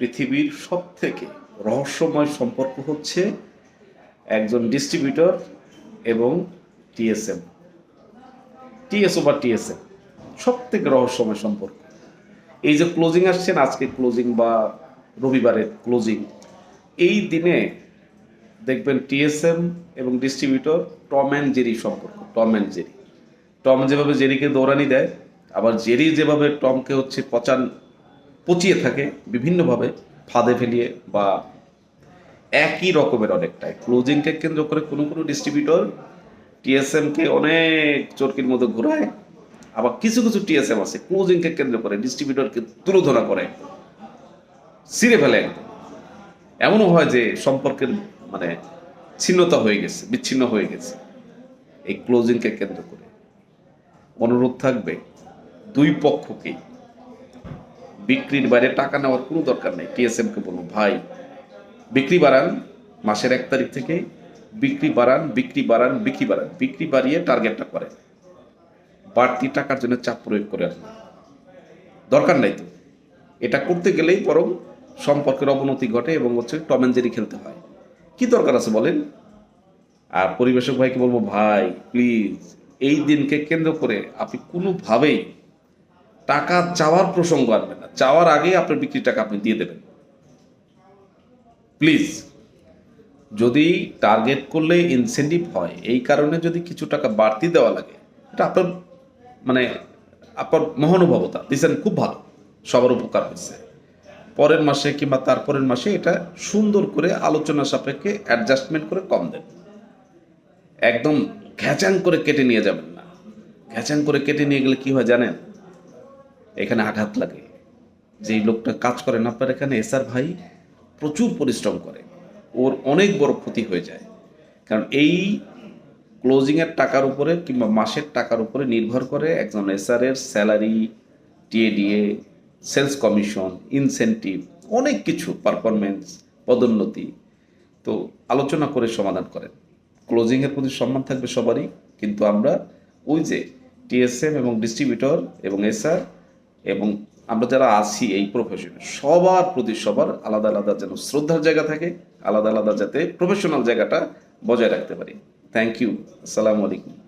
পৃথিবীর সব থেকে রহস্যময় সম্পর্ক হচ্ছে একজন ডিস্ট্রিবিউটর এবং টিএসএম টিএসও বা টিএসএম সব থেকে রহস্যময় সম্পর্ক। এই যে ক্লোজিং আসছেন, আজকে ক্লোজিং বা রবিবারের ক্লোজিং এই দিনে দেখবেন টিএসএম এবং ডিস্ট্রিবিউটর টম অ্যান্ড জেরি সম্পর্ক টম অ্যান্ড জেরি টম যেভাবে জেরিকে দৌড়ানি দেয়, আবার জেরি যেভাবে টমকে হচ্ছে পচান পচিয়ে থাকে বিভিন্নভাবে, ফাঁদে ফেলিয়ে বা একই রকমের অনেকটাই ক্লোজিংকে কেন্দ্র করে কোনো কোনো ডিস্ট্রিবিউটর টিএসএমকে অনেক চরকির মধ্যে ঘোরায়, আবার কিছু কিছু টিএসএম আছে ক্লোজিংকে কেন্দ্র করে ডিস্ট্রিবিউটরকে তুলোধনা করে, ছিঁড়ে ফেলে। এমনও হয় যে সম্পর্কের মানে ছিন্নতা হয়ে গেছে, বিচ্ছিন্ন হয়ে গেছে। এই ক্লোজিংকে কেন্দ্র করে। অনুরোধ থাকবে দুই পক্ষকেই বিক্রির বাইরে টাকা নেওয়ার কোনো দরকার নেই। টিএসএমকে বলুন ভাই, বিক্রি বাড়ান মাসের এক তারিখ থেকে। বিক্রি বাড়ান বিক্রি বাড়ান বিক্রি বাড়ান। বিক্রি বাড়িয়ে টার্গেটটা করেন। বাড়তি টাকার জন্য চাপ প্রয়োগ করে না দরকার নাই তো। এটা করতে গেলেই বরং সম্পর্কের অবনতি ঘটে এবং হচ্ছে টম অ্যান্ড জেরি খেলতে হয়। কি দরকার আছে বলেন? আর পরিবেশক ভাইকে বলব, ভাই প্লিজ এই দিনকে কেন্দ্র করে আপনি কোনোভাবেই টাকা চাওয়ার প্রসঙ্গ আনবেন না। চাওয়ার আগেই আপনার বিক্রি টাকা আপনি দিয়ে দেবেন। প্লিজ যদি টার্গেট করলে ইনসেন্টিভ হয়, এই কারণে যদি কিছু টাকা বাড়তি দেওয়া লাগে, এটা আপনার মানে আপনার মহানুভবতা। দিচ্ছেন খুব ভালো, সবার উপকার হয়েছে। পরের মাসে কিংবা তারপরের মাসে এটা সুন্দর করে আলোচনা সাপেক্ষে অ্যাডজাস্টমেন্ট করে কম দেন। একদম ঘ্যাচাং করে কেটে নিয়ে যাবেন না। ঘ্যাচাং করে কেটে নিয়ে গেলে কি হয় জানেন? এখানে আঘাত লাগে। যেই লোকটা কাজ করেন, আপনার এখানে এসআর ভাই প্রচুর পরিশ্রম করে। ওর অনেক বড় ক্ষতি হয়ে যায়। কারণ এই ক্লোজিংয়ের টাকার উপরে কিংবা মাসের টাকার উপরে নির্ভর করে একজন এসআর এর salary TADA sales commission incentive অনেক কিছু পারফরমেন্স পদোন্নতি। তো আলোচনা করে সমাধান করেন। ক্লোজিংয়ের প্রতি সম্মান থাকবে সবারই। কিন্তু আমরা ওই যে টিএসএম এবং ডিস্ট্রিবিউটর এবং এসআর এবং আমরা যারা আছি এই প্রফেশনে সবার প্রতি সবার আলাদা আলাদা যেন শ্রদ্ধার জায়গা থাকে, আলাদা আলাদা যাতে প্রফেশনাল জায়গাটা বজায় রাখতে পারি। থ্যাংক ইউ আসসালামু আলাইকুম